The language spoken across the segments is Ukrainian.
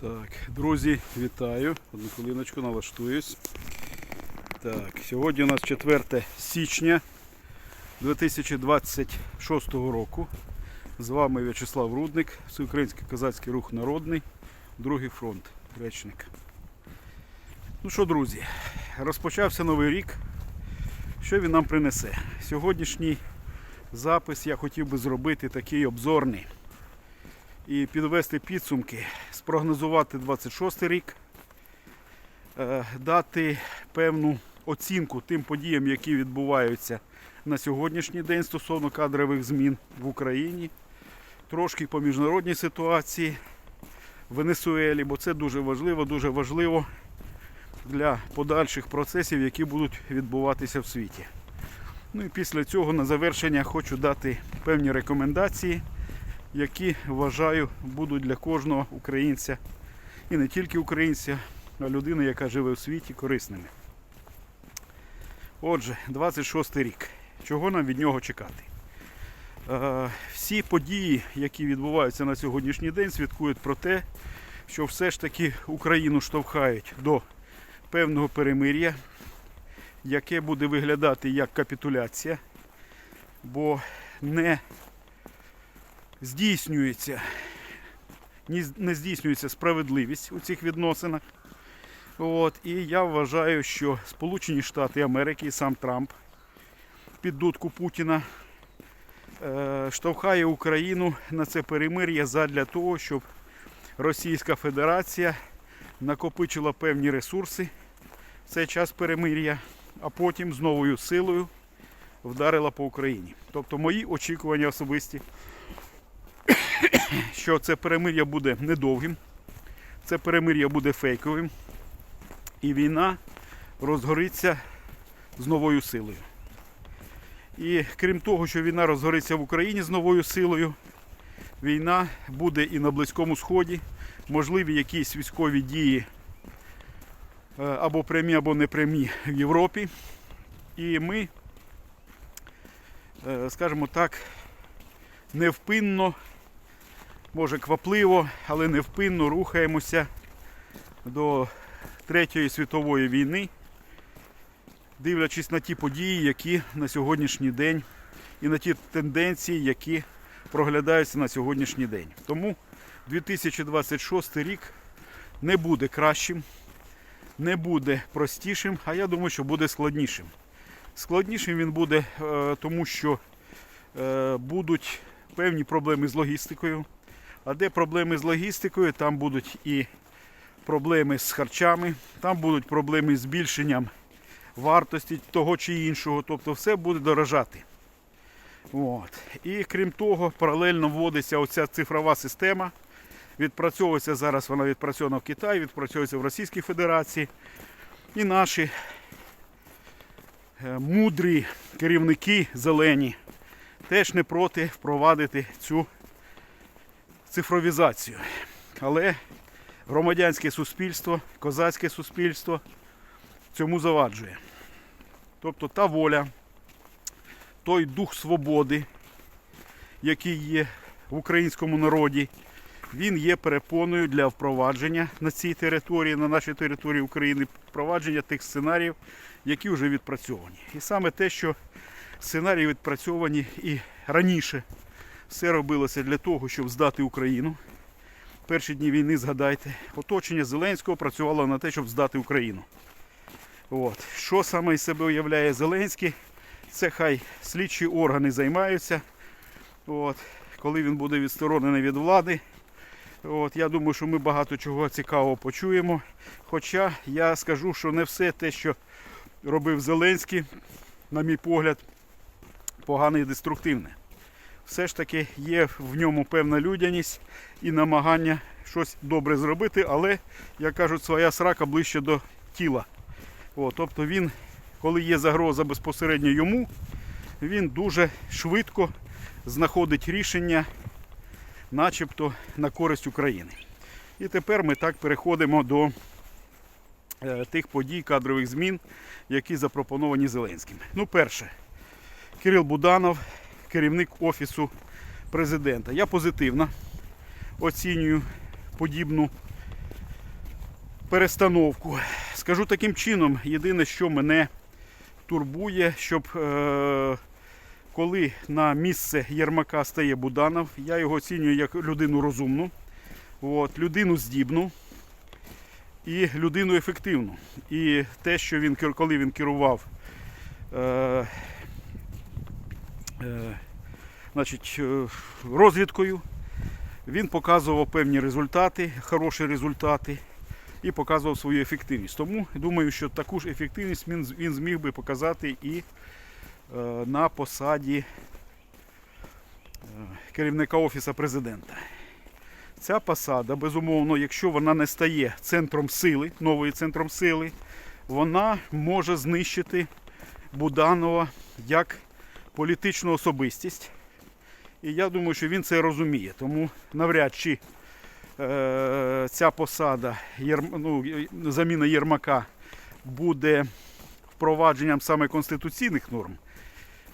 Так, друзі, вітаю. Одну хвилиночку налаштуюсь. Так, сьогодні у нас 4 січня 2026 року. З вами В'ячеслав Рудник, Всеукраїнський козацький рух народний, другий фронт, речник. Ну що, друзі, розпочався новий рік. Що він нам принесе? Сьогоднішній запис я хотів би зробити такий обзорний і підвести підсумки, спрогнозувати 26 рік, е, дати певну оцінку тим подіям, які відбуваються на сьогоднішній день стосовно кадрових змін в Україні, трошки по міжнародній ситуації в Венесуелі, бо це дуже важливо, дуже важливо для подальших процесів, які будуть відбуватися в світі. Ну і після цього на завершення хочу дати певні рекомендації які вважаю будуть для кожного українця і не тільки українця, а людини, яка живе в світі, корисними. Отже, 26 рік. Чого нам від нього чекати? Е, всі події, які відбуваються на сьогоднішній день, свідкують про те, що все ж таки Україну штовхають до певного перемир'я, яке буде виглядати як капітуляція, бо не здійснюється, не здійснюється справедливість у цих відносинах. От, і я вважаю, що Сполучені Штати Америки і сам Трамп під дудку Путіна е, штовхає Україну на це перемир'я задля того, щоб Російська Федерація накопичила певні ресурси в цей час перемир'я, а потім з новою силою вдарила по Україні. Тобто мої очікування особисті що це перемир'я буде недовгим, це перемир'я буде фейковим, і війна розгориться з новою силою. І крім того, що війна розгориться в Україні з новою силою, війна буде і на Близькому Сході, можливі якісь військові дії е, або прямі, або непрямі в Європі. І ми, е, скажімо так, невпинно може квапливо, але невпинно рухаємося до Третьої світової війни, дивлячись на ті події, які на сьогоднішній день і на ті тенденції, які проглядаються на сьогоднішній день. Тому 2026 рік не буде кращим, не буде простішим, а я думаю, що буде складнішим. Складнішим він буде, е, тому що е, будуть певні проблеми з логістикою. А де проблеми з логістикою, там будуть і проблеми з харчами, там будуть проблеми з збільшенням вартості того чи іншого. Тобто все буде дорожати. От. І крім того, паралельно вводиться оця цифрова система. Відпрацьовується зараз, вона відпрацьована в Китаї, відпрацьовується в Російській Федерації. І наші е, мудрі керівники зелені теж не проти впровадити цю цифровізацію. Але громадянське суспільство, козацьке суспільство цьому заваджує. Тобто та воля, той дух свободи, який є в українському народі, він є перепоною для впровадження на цій території, на нашій території України, впровадження тих сценаріїв, які вже відпрацьовані. І саме те, що сценарії відпрацьовані і раніше все робилося для того, щоб здати Україну. Перші дні війни, згадайте, оточення Зеленського працювало на те, щоб здати Україну. От. Що саме із себе уявляє Зеленський? Це хай слідчі органи займаються. От. Коли він буде відсторонений від влади. От. Я думаю, що ми багато чого цікавого почуємо. Хоча я скажу, що не все те, що робив Зеленський, на мій погляд, погане і деструктивне все ж таки є в ньому певна людяність і намагання щось добре зробити, але, як кажуть, своя срака ближче до тіла. О, тобто він, коли є загроза безпосередньо йому, він дуже швидко знаходить рішення, начебто на користь України. І тепер ми так переходимо до е, тих подій, кадрових змін, які запропоновані Зеленським. Ну, перше, Кирил Буданов, керівник Офісу президента. Я позитивно оцінюю подібну перестановку. Скажу таким чином, єдине, що мене турбує, щоб е, коли на місце Єрмака стає Буданов, я його оцінюю як людину розумну, от, людину здібну і людину ефективну. І те, що він коли він керував е, значить, е, розвідкою, він показував певні результати, хороші результати і показував свою ефективність. Тому думаю, що таку ж ефективність він, зміг би показати і е, на посаді е, керівника Офісу президента. Ця посада, безумовно, якщо вона не стає центром сили, новою центром сили, вона може знищити Буданова як політичну особистість. І я думаю, що він це розуміє. Тому навряд чи е, ця посада, Єрм- ну, заміна Єрмака буде впровадженням саме конституційних норм.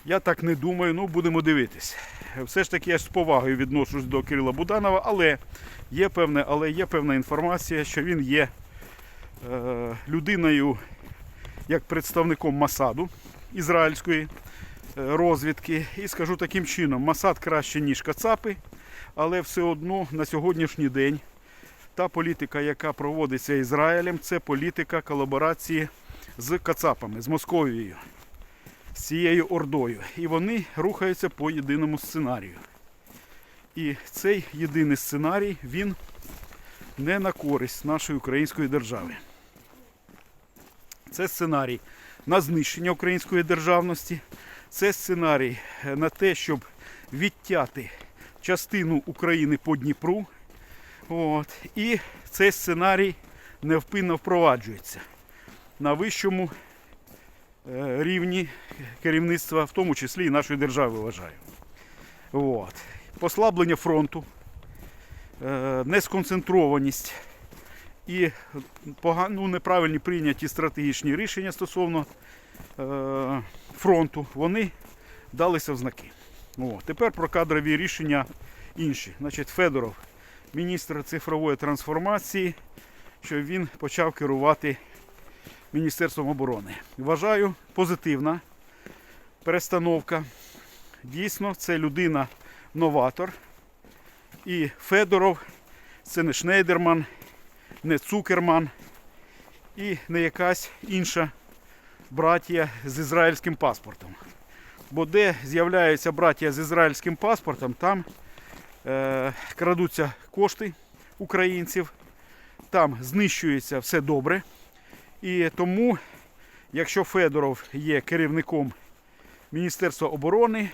Я так не думаю, ну будемо дивитись. Все ж таки я з повагою відношусь до Кирила Буданова, але є певне, але є певна інформація, що він є е, людиною як представником Масаду ізраїльської розвідки. І скажу таким чином, Масад краще, ніж Кацапи, але все одно на сьогоднішній день та політика, яка проводиться Ізраїлем, це політика колаборації з Кацапами, з Московією, з цією ордою. І вони рухаються по єдиному сценарію. І цей єдиний сценарій він не на користь нашої української держави. Це сценарій на знищення української державності. Це сценарій на те, щоб відтяти частину України по Дніпру. От. І цей сценарій невпинно впроваджується на вищому е, рівні керівництва, в тому числі і нашої держави, вважаю. От. Послаблення фронту, е, несконцентрованість і пога- ну, неправильні прийняті стратегічні рішення стосовно е, фронту, вони далися в знаки. О, тепер про кадрові рішення інші. Значить, Федоров, міністр цифрової трансформації, що він почав керувати Міністерством оборони. Вважаю, позитивна перестановка. Дійсно, це людина-новатор. І Федоров це не Шнейдерман, не Цукерман і не якась інша братія з ізраїльським паспортом. Бо де з'являються братія з ізраїльським паспортом, там е, крадуться кошти українців, там знищується все добре. І тому, якщо Федоров є керівником Міністерства оборони,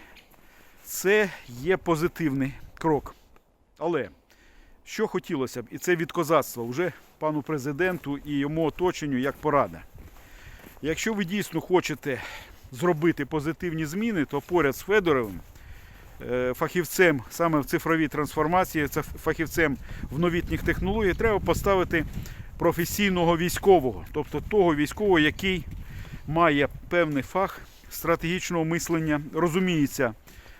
це є позитивний крок. Але що хотілося б, і це від козацтва вже пану президенту і йому оточенню як порада. Якщо ви дійсно хочете зробити позитивні зміни, то поряд з Федоровим, е, фахівцем саме в цифровій трансформації, це фахівцем в новітніх технологіях, треба поставити професійного військового, тобто того військового, який має певний фах стратегічного мислення, розуміється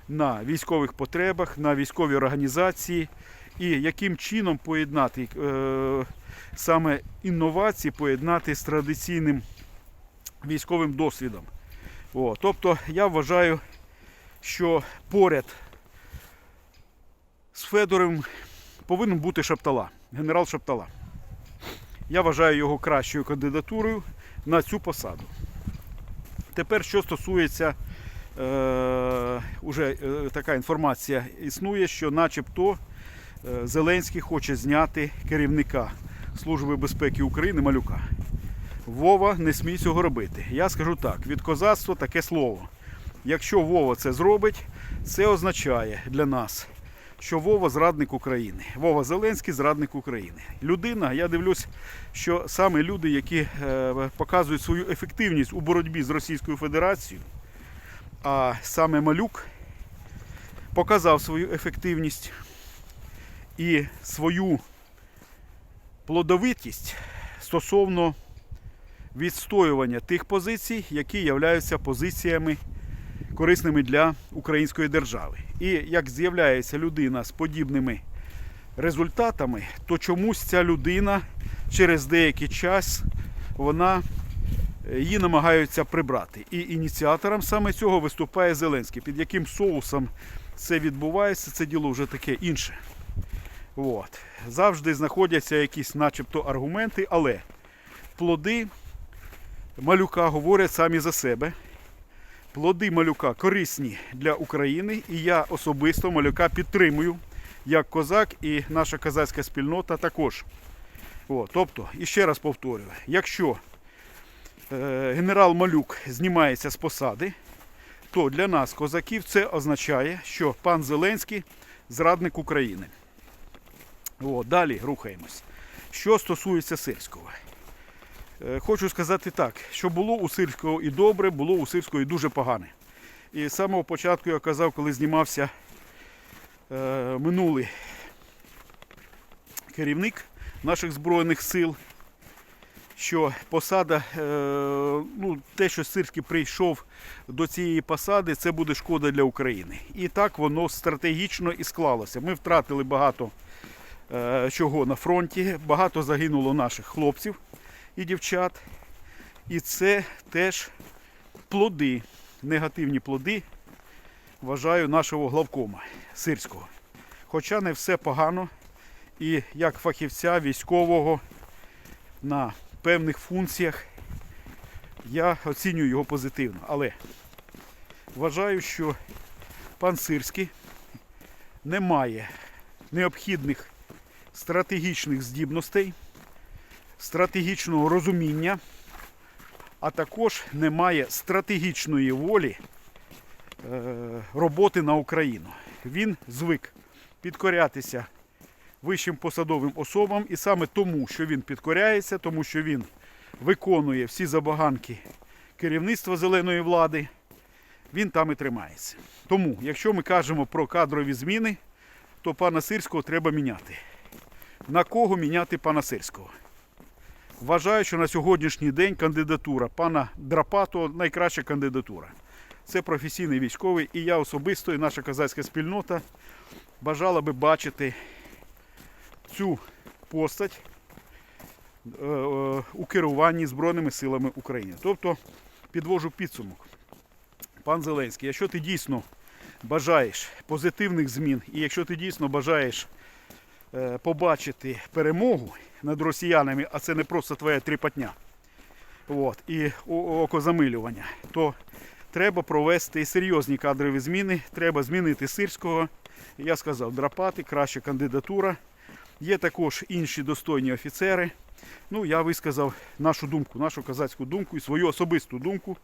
на військових потребах, на військовій організації і яким чином поєднати е, саме інновації, поєднати з традиційним військовим досвідом. О, тобто я вважаю, що поряд з Федором повинен бути Шаптала, генерал Шаптала. Я вважаю його кращою кандидатурою на цю посаду. Тепер, що стосується, е, уже е, така інформація існує, що начебто е, Зеленський хоче зняти керівника Служби безпеки України Малюка. Вова не смій цього робити. Я скажу так: від козацтва таке слово. Якщо Вова це зробить, це означає для нас, що Вова зрадник України. Вова Зеленський зрадник України. Людина, я дивлюсь, що саме люди, які е, показують свою ефективність у боротьбі з Російською Федерацією, а саме Малюк показав свою ефективність і свою плодовитість стосовно відстоювання тих позицій, які являються позиціями корисними для української держави. І як з'являється людина з подібними результатами, то чомусь ця людина через деякий час вона е, її намагаються прибрати. І ініціатором саме цього виступає Зеленський. Під яким соусом це відбувається, це діло вже таке інше. От. Завжди знаходяться якісь начебто аргументи, але плоди малюка говорять самі за себе. Плоди малюка корисні для України, і я особисто малюка підтримую як козак, і наша козацька спільнота також. О, тобто, і ще раз повторюю, якщо е, генерал Малюк знімається з посади, то для нас, козаків, це означає, що пан Зеленський зрадник України. О, далі рухаємось. Що стосується сирського. Е, Хочу сказати так, що було у Сирського і добре, було у Сирського і дуже погане. І з самого початку я казав, коли знімався е, минулий керівник наших Збройних сил, що посада, е, ну, те, що Сирський прийшов до цієї посади, це буде шкода для України. І так воно стратегічно і склалося. Ми втратили багато е, чого на фронті, багато загинуло наших хлопців і дівчат. І це теж плоди, негативні плоди, вважаю, нашого главкома сирського. Хоча не все погано. І як фахівця військового на певних функціях я оцінюю його позитивно. Але вважаю, що пан Сирський не має необхідних стратегічних здібностей, стратегічного розуміння, а також не має стратегічної волі е, роботи на Україну. Він звик підкорятися вищим посадовим особам, і саме тому, що він підкоряється, тому що він виконує всі забаганки керівництва зеленої влади, він там і тримається. Тому, якщо ми кажемо про кадрові зміни, то пана Сирського треба міняти. На кого міняти пана Сирського? Вважаю, що на сьогоднішній день кандидатура пана Драпатого найкраща кандидатура. Це професійний військовий, і я особисто, і наша козацька спільнота бажала би бачити цю постать е, е, у керуванні Збройними силами України. Тобто підвожу підсумок. Пан Зеленський, якщо ти дійсно бажаєш позитивних змін, і якщо ти дійсно бажаєш побачити перемогу над росіянами, а це не просто твоя тріпотня, от, і окозамилювання, то треба провести серйозні кадрові зміни, треба змінити Сирського. Я сказав, драпати, краща кандидатура. Є також інші достойні офіцери. Ну, я висказав нашу думку, нашу козацьку думку і свою особисту думку.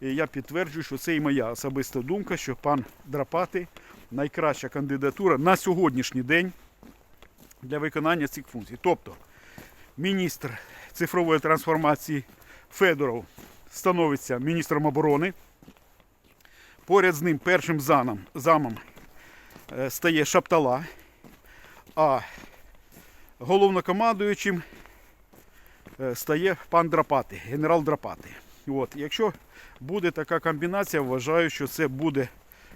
І я підтверджую, що це і моя особиста думка, що пан Драпати найкраща кандидатура на сьогоднішній день для виконання цих функцій. Тобто міністр цифрової трансформації Федоров становиться міністром оборони. Поряд з ним першим замом, замом е, стає Шаптала, а головнокомандуючим е, стає пан Драпати, генерал Драпати. От, якщо буде така комбінація, вважаю, що це буде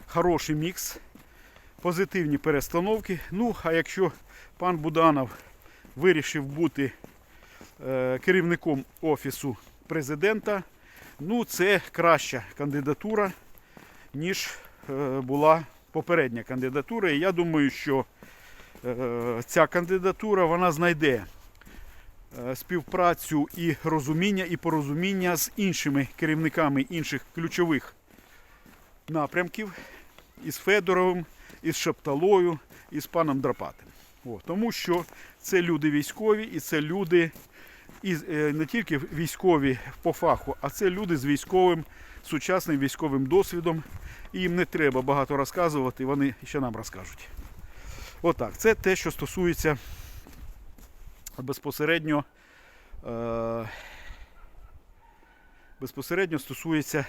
хороший мікс, позитивні перестановки. Ну, а якщо пан Буданов вирішив бути е, керівником офісу президента, ну це краща кандидатура, ніж е, була попередня кандидатура. І я думаю, що е, ця кандидатура вона знайде співпрацю і розуміння, і порозуміння з іншими керівниками інших ключових напрямків, із Федоровим, із Шепталою, і з паном Драпатим. О, тому що це люди військові, і це люди і е, не тільки військові по фаху, а це люди з військовим, сучасним військовим досвідом. І їм не треба багато розказувати, вони ще нам розкажуть. Отак, це те, що стосується безпосередньо, е, безпосередньо стосується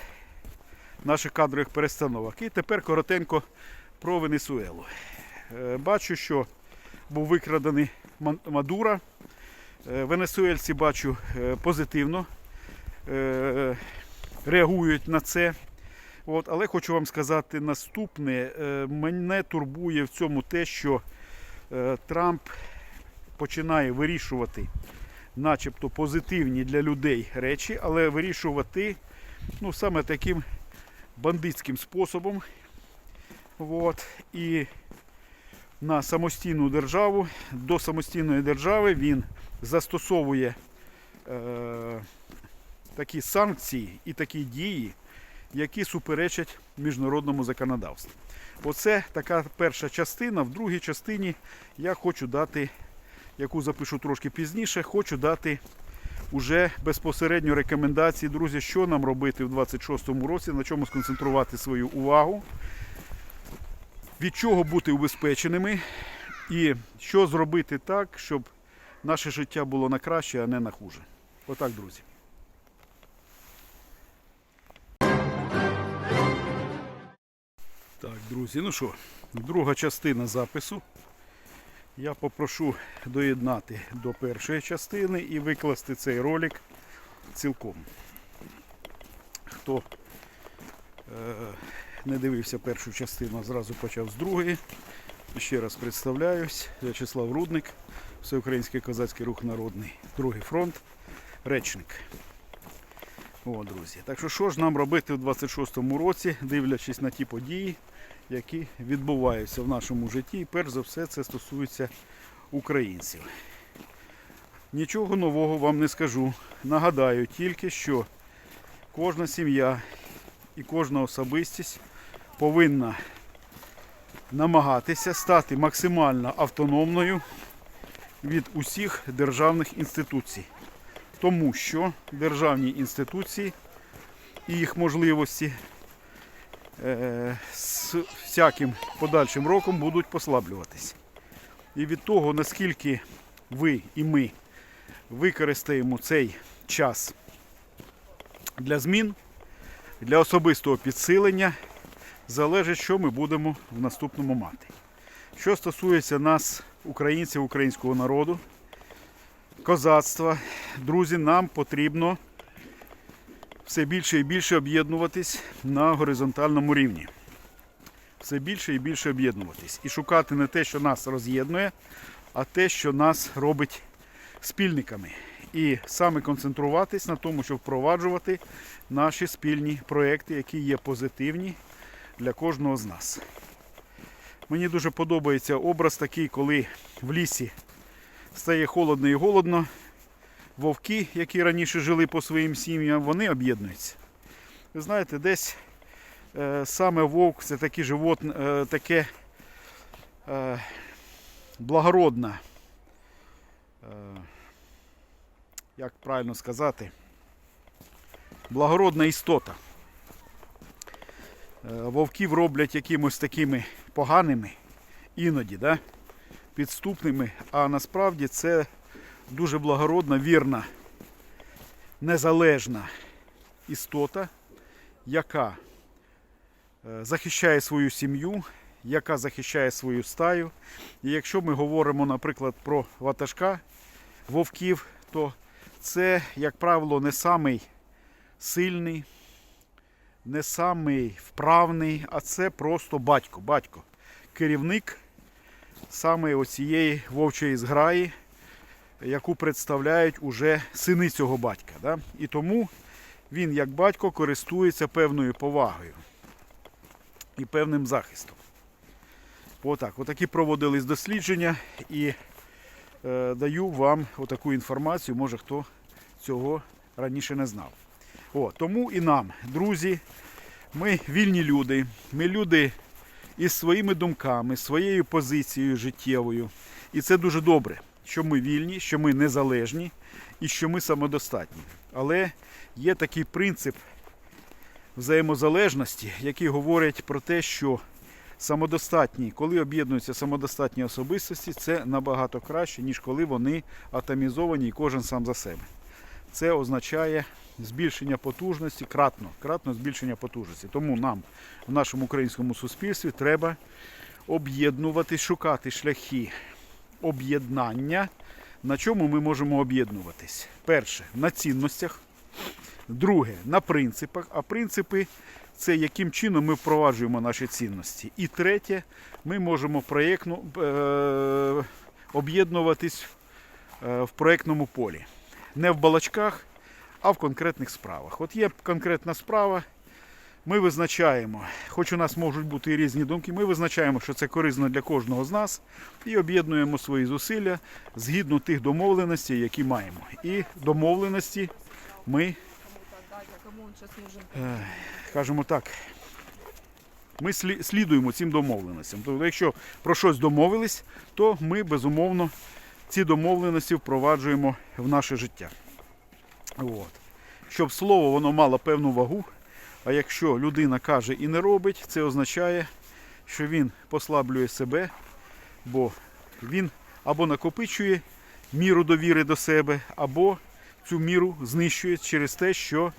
наших кадрових перестановок. І тепер коротенько про Венесуелу. Е, бачу, що був викрадений Мадура. Е, Венесуельці бачу е, позитивно реагують на це. От, але хочу вам сказати наступне. Мене турбує в цьому те, що Трамп починає вирішувати начебто позитивні для людей речі, але вирішувати ну, саме таким бандитським способом. От. І на самостійну державу, до самостійної держави він застосовує е, такі санкції і такі дії, які суперечать міжнародному законодавству. Оце така перша частина. В другій частині я хочу дати, яку запишу трошки пізніше, хочу дати уже безпосередньо рекомендації, друзі, що нам робити в 26-му році, на чому сконцентрувати свою увагу, від чого бути убезпеченими і що зробити так, щоб наше життя було на краще, а не на хуже. Отак, друзі. Так, друзі, ну що, друга частина запису. Я попрошу доєднати до першої частини і викласти цей ролик цілком. Хто е, не дивився першу частину, а зразу почав з другої. Ще раз представляюсь, В'ячеслав Рудник, Всеукраїнський козацький рух народний, другий фронт, речник. О, друзі. Так що що ж нам робити в 26-му році, дивлячись на ті події, які відбуваються в нашому житті. І перш за все це стосується українців. Нічого нового вам не скажу. Нагадаю тільки, що кожна сім'я і кожна особистість повинна намагатися стати максимально автономною від усіх державних інституцій. Тому що державні інституції і їх можливості е, з всяким подальшим роком будуть послаблюватись. І від того, наскільки ви і ми використаємо цей час для змін, для особистого підсилення, залежить, що ми будемо в наступному мати. Що стосується нас, українців, українського народу, козацтва, друзі, нам потрібно все більше і більше об'єднуватись на горизонтальному рівні. Все більше і більше об'єднуватись. І шукати не те, що нас роз'єднує, а те, що нас робить спільниками. І саме концентруватись на тому, щоб впроваджувати наші спільні проекти, які є позитивні для кожного з нас. Мені дуже подобається образ такий, коли в лісі стає холодно і голодно. Вовки, які раніше жили по своїм сім'ям, вони об'єднуються. Ви знаєте, десь е, саме вовк це таке животне, е, таке е, благородне, е, як правильно сказати, благородна істота. Е, вовків роблять якимось такими поганими, іноді, да? підступними, а насправді це дуже благородна, вірна, незалежна істота, яка е, захищає свою сім'ю, яка захищає свою стаю. І якщо ми говоримо, наприклад, про ватажка вовків, то це, як правило, не самий сильний, не самий вправний, а це просто батько. Батько, керівник саме оцієї вовчої зграї, яку представляють уже сини цього батька. Да? І тому він, як батько, користується певною повагою і певним захистом. Отак, отакі проводились дослідження і даю вам отаку інформацію, може хто цього раніше не знав. О, тому і нам, друзі, ми вільні люди, ми люди із своїми думками, своєю позицією життєвою. І це дуже добре, що ми вільні, що ми незалежні і що ми самодостатні. Але є такий принцип взаємозалежності, який говорить про те, що самодостатні, коли об'єднуються самодостатні особистості, це набагато краще, ніж коли вони атомізовані і кожен сам за себе. Це означає збільшення потужності, кратно, кратно збільшення потужності. Тому нам в нашому українському суспільстві треба об'єднувати, шукати шляхи об'єднання. На чому ми можемо об'єднуватись? Перше, на цінностях. Друге, на принципах. А принципи це яким чином ми впроваджуємо наші цінності. І третє, ми можемо проєктно, е, об'єднуватись е, в проєктному полі. не в балачках, а в конкретних справах. От є конкретна справа, ми визначаємо, хоч у нас можуть бути і різні думки, ми визначаємо, що це корисно для кожного з нас, і об'єднуємо свої зусилля згідно тих домовленостей, які маємо. І домовленості ми, кому он сейчас нужен? е, скажімо так, ми слідуємо цим домовленостям. Тобто, якщо про щось домовились, то ми безумовно ці домовленості впроваджуємо в наше життя. От. Щоб слово воно мало певну вагу, а якщо людина каже і не робить, це означає, що він послаблює себе, бо він або накопичує міру довіри до себе, або цю міру знищує через те, що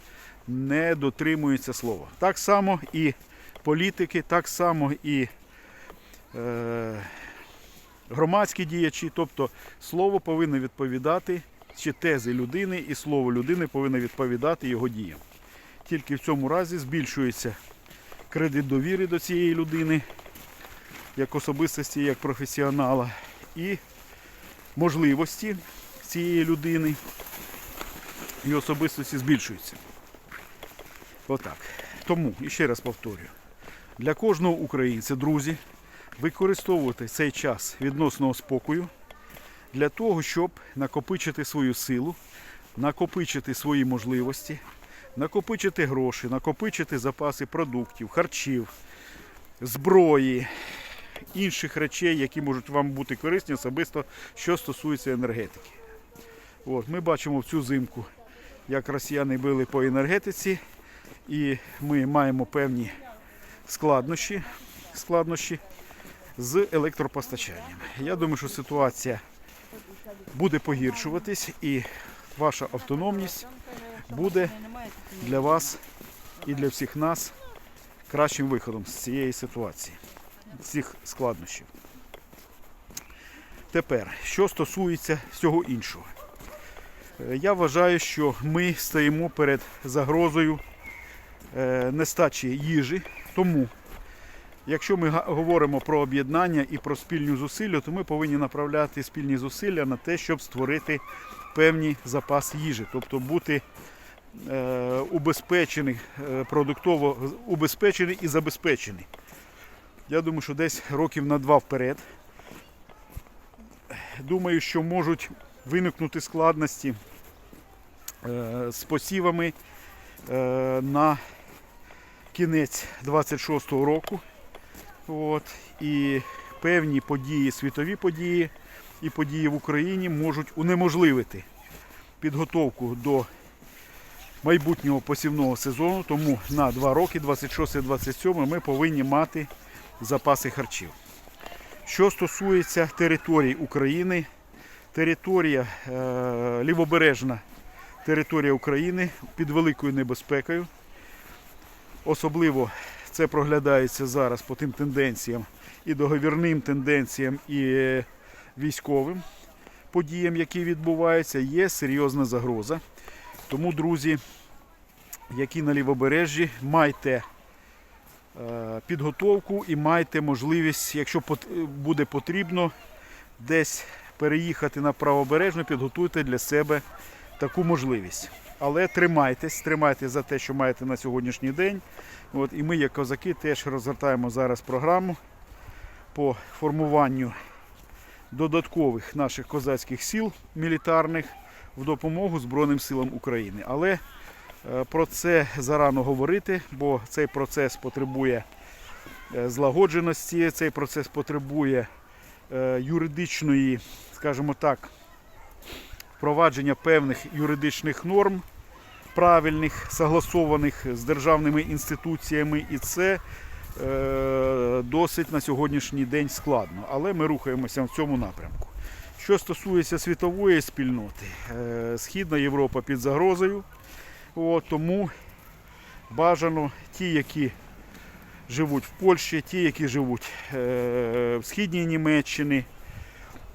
не дотримується слова. Так само і політики, так само і е, громадські діячі, тобто слово повинно відповідати, чи тези людини і слово людини повинно відповідати його діям. Тільки в цьому разі збільшується кредит довіри до цієї людини, як особистості, як професіонала, і можливості цієї людини і особистості збільшуються. Отак. Тому, і ще раз повторюю, для кожного українця, друзі, використовувати цей час відносного спокою для того, щоб накопичити свою силу, накопичити свої можливості, накопичити гроші, накопичити запаси продуктів, харчів, зброї, інших речей, які можуть вам бути корисні, особисто що стосується енергетики. От, ми бачимо в цю зимку, як росіяни били по енергетиці, і ми маємо певні складнощі, складнощі з електропостачанням. Я думаю, що ситуація буде погіршуватись і ваша автономність буде для вас і для всіх нас кращим виходом з цієї ситуації, з цих складнощів. Тепер, що стосується всього іншого. Е, Я вважаю, що ми стоїмо перед загрозою нестачі їжі. Тому, якщо ми говоримо про об'єднання і про спільні зусилля, то ми повинні направляти спільні зусилля на те, щоб створити певні запаси їжі, тобто бути е, убезпечений, е, продуктово убезпечений і забезпечений. Я думаю, що десь років на два вперед. Думаю, що можуть виникнути складності е, з посівами е, на кінець 26-го року. От. І певні події, світові події і події в Україні можуть унеможливити підготовку до майбутнього посівного сезону. Тому на 2 роки, 26-27, ми повинні мати запаси харчів. Що стосується територій України, територія е, лівобережна територія України під великою небезпекою. Особливо це проглядається зараз по тим тенденціям і договірним тенденціям, і е, військовим подіям, які відбуваються, є серйозна загроза. Тому, друзі, які на лівобережжі, майте е, підготовку і майте можливість, якщо буде потрібно, десь переїхати на правобережну, підготуйте для себе таку можливість. Але тримайтесь, тримайтесь за те, що маєте на сьогоднішній день. От, і ми, як козаки, теж розгортаємо зараз програму по формуванню додаткових наших козацьких сіл мілітарних в допомогу Збройним силам України. Але е, про це зарано говорити, бо цей процес потребує е, злагодженості, цей процес потребує е, юридичної, скажімо так, впровадження певних юридичних норм, правильних, согласованих з державними інституціями, і це е, досить на сьогоднішній день складно. Але ми рухаємося в цьому напрямку. Що стосується світової спільноти, е, Східна Європа під загрозою, От, тому бажано ті, які живуть в Польщі, ті, які живуть е, в Східній Німеччині,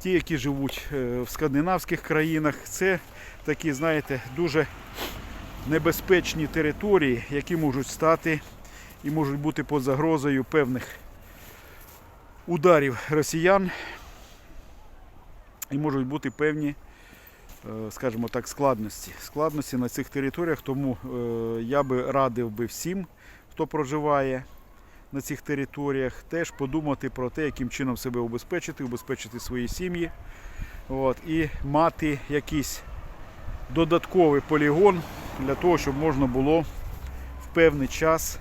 ті, які живуть е, в скандинавських країнах, це такі, знаєте, дуже небезпечні території, які можуть стати і можуть бути під загрозою певних ударів росіян, і можуть бути певні е, скажімо так, складності. Складності на цих територіях, тому е, я би радив би всім, хто проживає на цих територіях, теж подумати про те, яким чином себе убезпечити, убезпечити свої сім'ї. От, і мати якийсь додатковий полігон для того, щоб можна було в певний час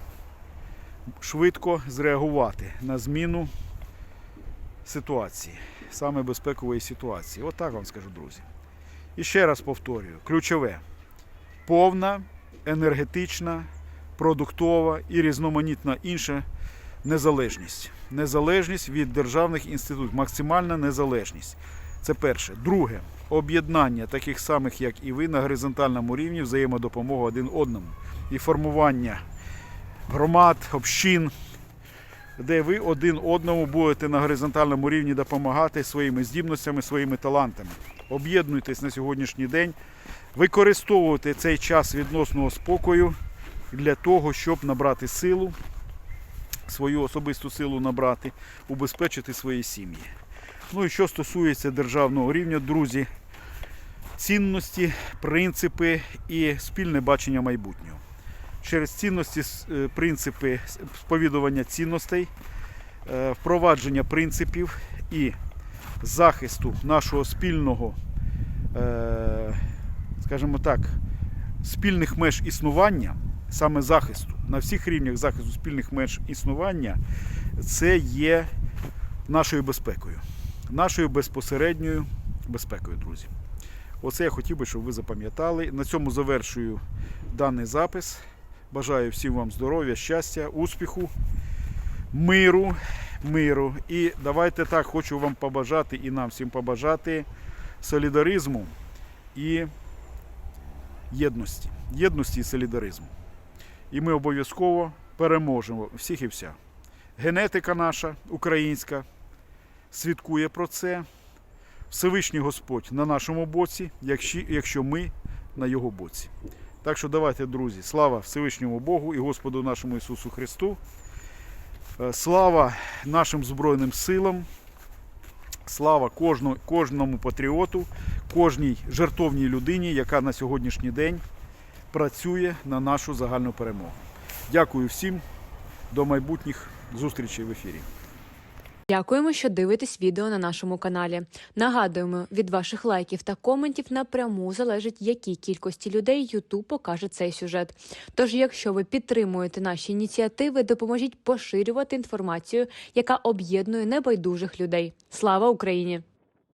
швидко зреагувати на зміну ситуації, саме безпекової ситуації. От так вам скажу, друзі. І ще раз повторюю: ключове повна, енергетична, продуктова і різноманітна інша незалежність. Незалежність від державних інститутів, максимальна незалежність. Це перше. Друге об'єднання таких самих, як і ви, на горизонтальному рівні, взаємодопомога один одному. І формування громад, общин, де ви один одному будете на горизонтальному рівні допомагати своїми здібностями, своїми талантами. Об'єднуйтесь на сьогоднішній день, використовуйте цей час відносного спокою для того, щоб набрати силу, свою особисту силу набрати, убезпечити свої сім'ї. Ну і що стосується державного рівня, друзі, цінності, принципи і спільне бачення майбутнього. Через цінності, е, принципи сповідування цінностей, е, впровадження принципів і захисту нашого спільного, е, скажімо так, спільних меж існування, саме захисту, на всіх рівнях захисту спільних меж існування, це є нашою безпекою, нашою безпосередньою безпекою, друзі. Оце я хотів би, щоб ви запам'ятали. На цьому завершую даний запис. Бажаю всім вам здоров'я, щастя, успіху, миру, миру. І давайте так, хочу вам побажати і нам всім побажати солідаризму і єдності. Єдності і солідаризму. І ми обов'язково переможемо всіх і вся. Генетика наша українська свідкує про це. Всевишній Господь на нашому боці, якщо, ми на його боці. Так що давайте, друзі, слава Всевишньому Богу і Господу нашому Ісусу Христу. Е, Слава нашим Збройним силам. Слава кожному, кожному патріоту, кожній жертовній людині, яка на сьогоднішній день працює на нашу загальну перемогу. Дякую всім. До майбутніх зустрічей в ефірі. Дякуємо, що дивитесь відео на нашому каналі. Нагадуємо, від ваших лайків та коментів напряму залежить, якій кількості людей YouTube покаже цей сюжет. Тож, якщо ви підтримуєте наші ініціативи, допоможіть поширювати інформацію, яка об'єднує небайдужих людей. Слава Україні!